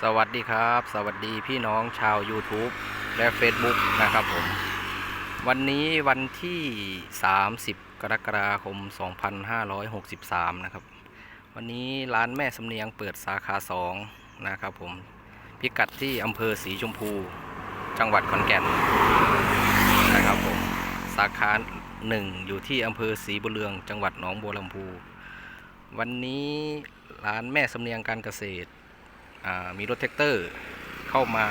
สวัสดีครับ สวัสดีพี่น้องชาว YouTube และ Facebook นะครับผม วันนี้วันที่ 30 กรกฎาคม 2563 นะครับ วันนี้ร้านแม่สำเนียงเปิดสาขา 2 นะครับผม พิกัดที่อำเภอสีชมพู จังหวัดขอนแก่นนะครับผม สาขา 1 อยู่ที่อำเภอศรีบุเรือง จังหวัดหนองบัวลำพู วันนี้ร้านแม่สำเนียงการเกษตร มีรถแท็กเตอร์เข้ามา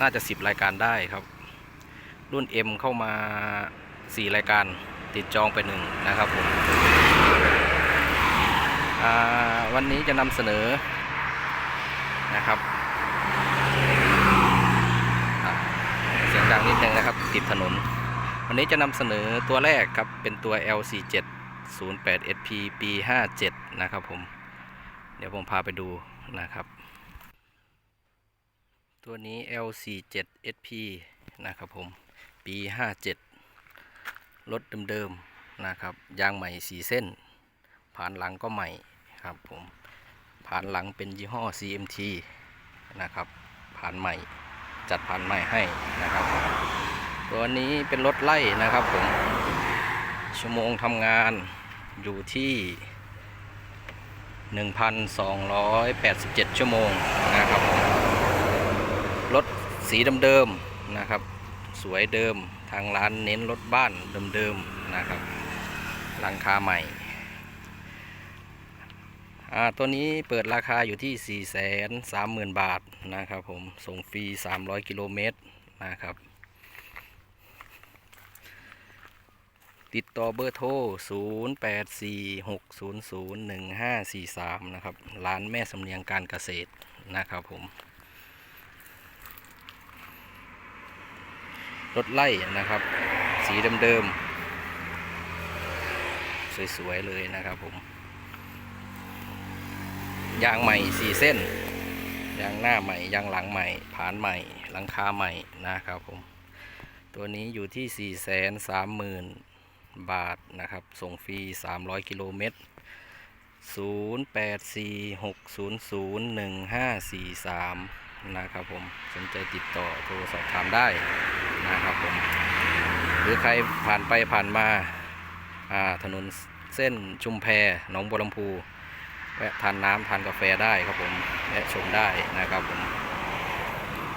น่าจะ 10 รายการได้ครับ รุ่น M เข้ามา 4 รายการติดจองไปหนึ่งนะครับผมวันนี้จะนำเสนอนะครับเสียงดังนิดนึงนะครับ ติดถนน วันนี้จะนำเสนอตัวแรกครับ เป็นตัว LC7 08 SP ปี 57 นะครับผม เดี๋ยวผมพาไปดูนะครับ ตัวนี้ L47SP นะครับผม ปี 57 รถเดิมๆนะครับ ยางใหม่ 4 เส้น ผ่านหลังก็ใหม่ครับผม ผ่านหลังเป็นยี่ห้อ CMT นะครับ ผ่านใหม่ จัดผ่านใหม่ให้นะครับ ตัวนี้เป็นรถไล่นะครับผม ชั่วโมงทำงานอยู่ที่1,287 ชั่วโมงนะครับ สีเดิมๆนะครับ สวยเดิมทางร้านเน้นรถบ้านเดิมๆนะครับหลังคาใหม่อ่าตัวนี้เปิดราคาอยู่ที่ 4 3 0 0 0 0 บาทนะครับผมส่งฟรี 300 กิโลเมตรนะครับ ติดต่อเบอร์โทร 0846001543 นะครับ ร้านแม่สำเนียงการเกษตรนะครับผม รถไล่นะครับ สีเดิมๆ สวยๆ เลยนะครับผม ยางใหม่สี่เส้น ยางหน้าใหม่ ยางหลังใหม่ ผานใหม่ลังคาใหม่นะครับผม ตัวนี้อยู่ที่ 4 3 0 0 0 0 บาทนะครับ ส่งฟรี 300 กิโลเมตร0846001543 นะครับผมสนใจติดต่อโทรสอบถามได้นะครับผมหรือใครผ่านไปผ่านมาถนนเส้นชุมแพหนองบัวลำพูแวะทานน้ำทานกาแฟได้ครับผมแวะชมได้นะครับผม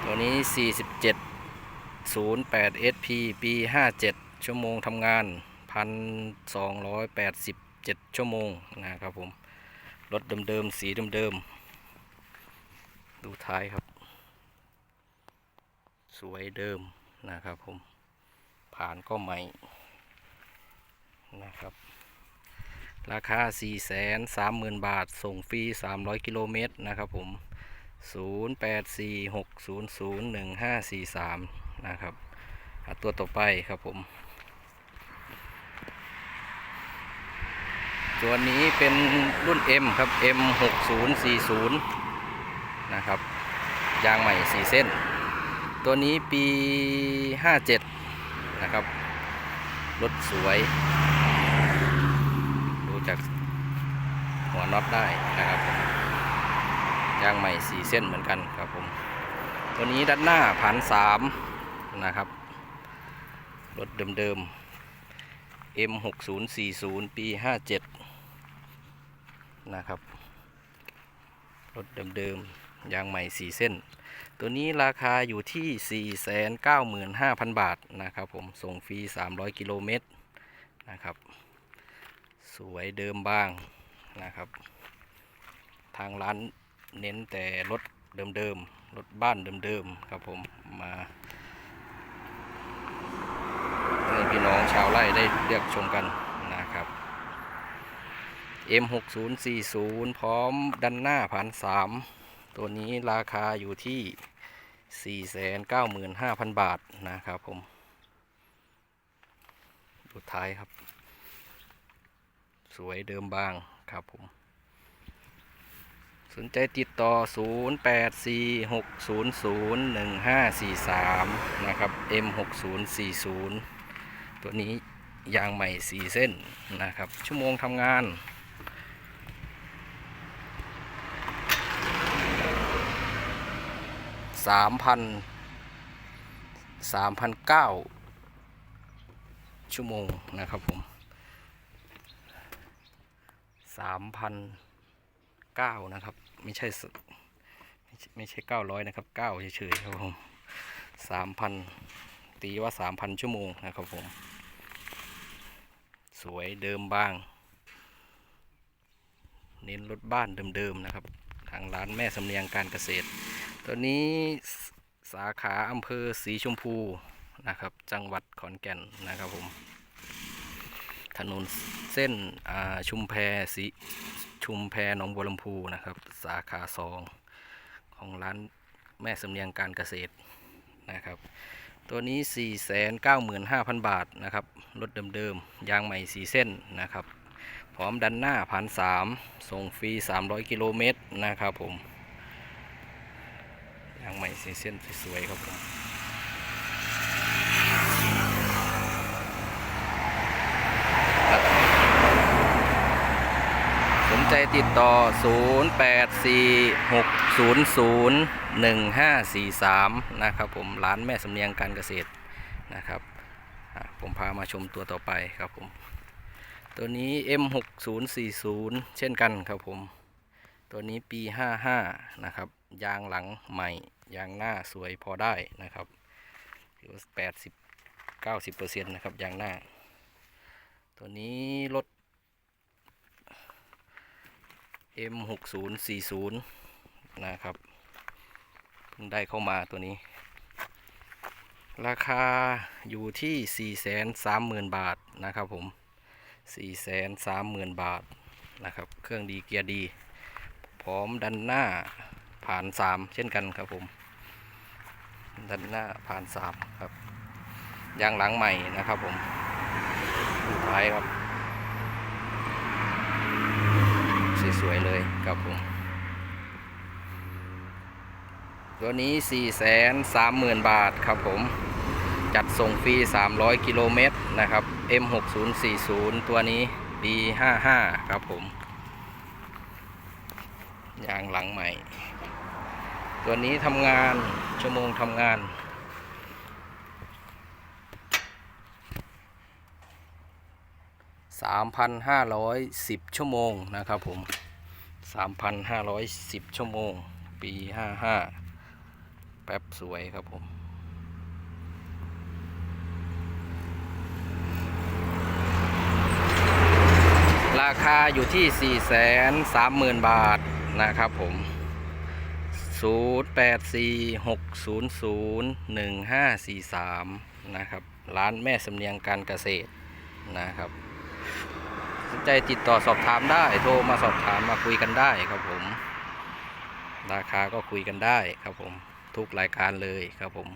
ตัวนี้ 47 08 SP ปี 57 ชั่วโมงทำงาน 1,287 ชั่วโมงนะครับผม รถเดิมๆ สีเดิมๆ ดูท้ายครับ สวยเดิมนะครับผมผ่านก็ใหม่นะครับ ราคา 4 3 0 0 0 0 บาท ส่งฟรี 300 กิโลเมตรนะครับผม 0846001543 นะครับตัวต่อไปครับผม ตัวนี้เป็นรุ่น M ครับ M6040 นะครับ ยางใหม่ 4 เส้น ตัวนี้ปี 57 นะครับ รถสวย ดูจากหัวน็อตได้นะครับ ยางใหม่สีเส้นเหมือนกันครับผม ตัวนี้ด้านหน้าพันสามนะครับ รถเดิมๆ M6040 ปี 57 นะครับ รถเดิมๆ ยางใหม่ 4 เส้น ตัวนี้ราคาอยู่ที่ 495,000 บาทนะครับผม ส่งฟรี 300 กิโลเมตรนะครับ สวยเดิมบ้างนะครับ ทางร้านเน้นแต่รถเดิมๆ รถบ้านเดิมๆ ครับผมมาให้พี่น้องชาวไร่ได้เลือกชมกันนะครับ M6040 พร้อมดันหน้าผ่าน3 ตัวนี้ราคาอยู่ที่ 495,000 บาทนะครับผม ดูท้ายครับ สวยเดิมบางครับผม สนใจติดต่อ 0846001543 นะครับ M6040 ตัวนี้ยางใหม่ 4 เส้นนะครับ ชั่วโมงทำงาน สามพันสามพันเก้าชั่วโมงนะครับผมสามพันเก้านะครับไม่ใช่ไม่ใช่ไม่ใช่เก้าร้อยนะครับเก้าเฉยๆครับผมสามพันตีว่าสามพันชั่วโมงนะครับผม สวยเดิมบ้าง เน้นรถบ้านเดิมๆนะครับ ทางร้านแม่สำเนียงการเกษตร ตัวนี้สาขาอำเภอสีชมพูนะครับ จังหวัดขอนแก่นนะครับผม ถนนเส้นชุมแพสีชุมแพหนองบัวลำพูนะครับ สาขาสองของร้านแม่สำเนียงการเกษตรนะครับ ตัวนี้ 495,000 บาทนะครับรถเดิมๆยางใหม่4เส้นนะครับ พร้อมดันหน้าพันสามส่งฟรี 300 กิโลเมตรนะครับผม ยางใหม่เส้นสวยๆครับผมสนใจติดต่อ 0846001543 นะครับผมร้านแม่สำเนียงการเกษตรนะครับ ผมพามาชมตัวต่อไปครับผม ตัวนี้ M6040 เช่นกันครับผม ตัวนี้ปี 55 นะครับ ยางหลังใหม่ ยางหน้าสวยพอได้นะครับถือว่า80 90%นะครับยางหน้า ตัวนี้รถ M6040 นะครับเพิ่งได้เข้ามาตัวนี้ ราคาอยู่ที่ 430,000 บาทนะครับผม 430,000 บาทนะครับ เครื่องดีเกียร์ดี พร้อมดันหน้า ผ่าน3เช่นกันครับผมดันหน้าผ่าน3ครับยางหลังใหม่นะครับผมดูท้ายครับสวยๆเลยครับผมตัวนี้ 430,000 บาทครับผม จัดส่งฟรี 300 กิโลเมตรนะครับ M6040 ตัวนี้ปี55 ครับผม ยางหลังใหม่ ตัวนี้ทำงานชั่วโมงทำงาน 3,510 ชั่วโมงนะครับผม 3,510 ชั่วโมง ปี 55 แป๊บสวยครับผมราคาอยู่ที่ 430,000 บาทนะครับผม 0846001543 นะครับ ร้านแม่สำเนียงการเกษตรนะครับสนใจติดต่อสอบถามได้ โทรมาสอบถามมาคุยกันได้ครับผม ราคาก็คุยกันได้ครับผม ทุกรายการเลยครับผม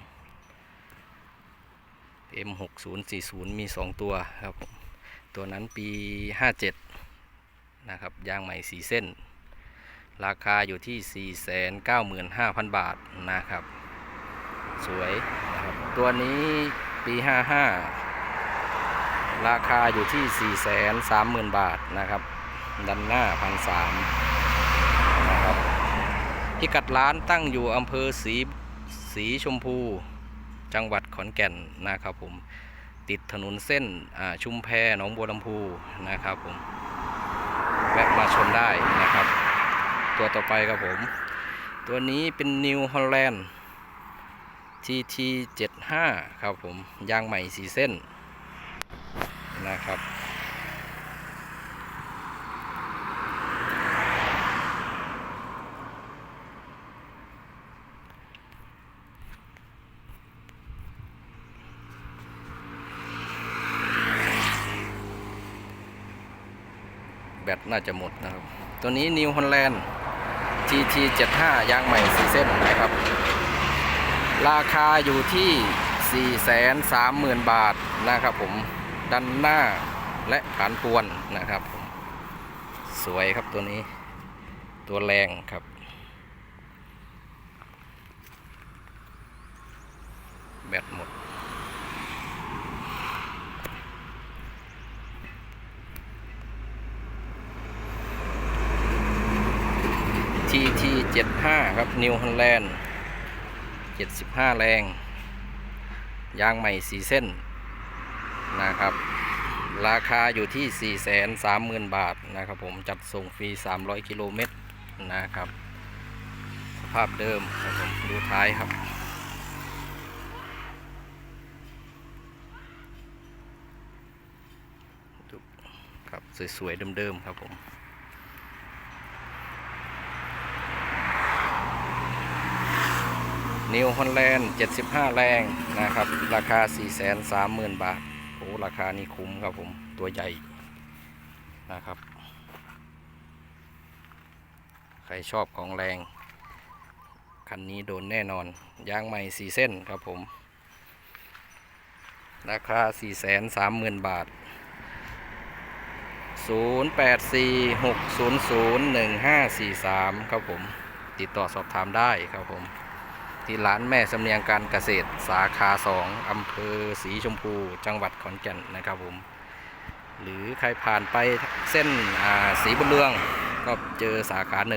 M6040 มี 2 ตัวครับผม ตัวนั้นปี 57 นะครับ ยางใหม่ 4 เส้น ราคาอยู่ที่ 495,000 บาทนะครับ สวยนะครับตัวนี้ปี 55 ราคาอยู่ที่ 430,000 บาทนะครับ ดันหน้าพันสามนะครับพิกัดร้านตั้งอยู่อำเภอสีสีชมพูจังหวัดขอนแก่นนะครับผมติดถนนเส้นชุมแพหนองบัวลำพูนะครับผมแวะมาชมได้นะครับ ตัวต่อไปครับผม ตัวนี้เป็น New Holland TT 75 ครับผม ยางใหม่สีเส้นนะครับแบตน่าจะหมดนะครับ ตัวนี้ New Holland GT 75 ยางใหม่สีเส้นนะครับ ราคาอยู่ที่ 430,000 บาทนะครับผมดันหน้าและผานปวนนะครับผมสวยครับตัวนี้ ตัวแรงครับ แบตหมด 75 ครับ New Holland 75 แรง ยางใหม่ 4 เส้นนะครับ ราคาอยู่ที่ 430,000 บาทนะครับผมจัดส่งฟรี 300 กิโลเมตรนะครับ สภาพเดิมครับผมดูท้ายครับดูครับสวยๆเดิมๆครับผม นิวฮอลแลนด์75 แรงนะครับ ราคา 430,000 บาทโอ้ราคานี้คุ้มครับผม ตัวใหญ่นะครับ ใครชอบของแรง คันนี้โดนแน่นอน ยางใหม่4เส้นครับผม ราคา 430,000 บาท 0846001543 ครับผม ติดต่อสอบถามได้ครับผม ที่ร้านแม่สำเนียงการเกษตรสาขาสองอำเภอสีชมพู จังหวัดขอนแก่นนะครับผม หรือใครผ่านไปเส้นสีบุญเรืองก็เจอสาขาหนึ่ง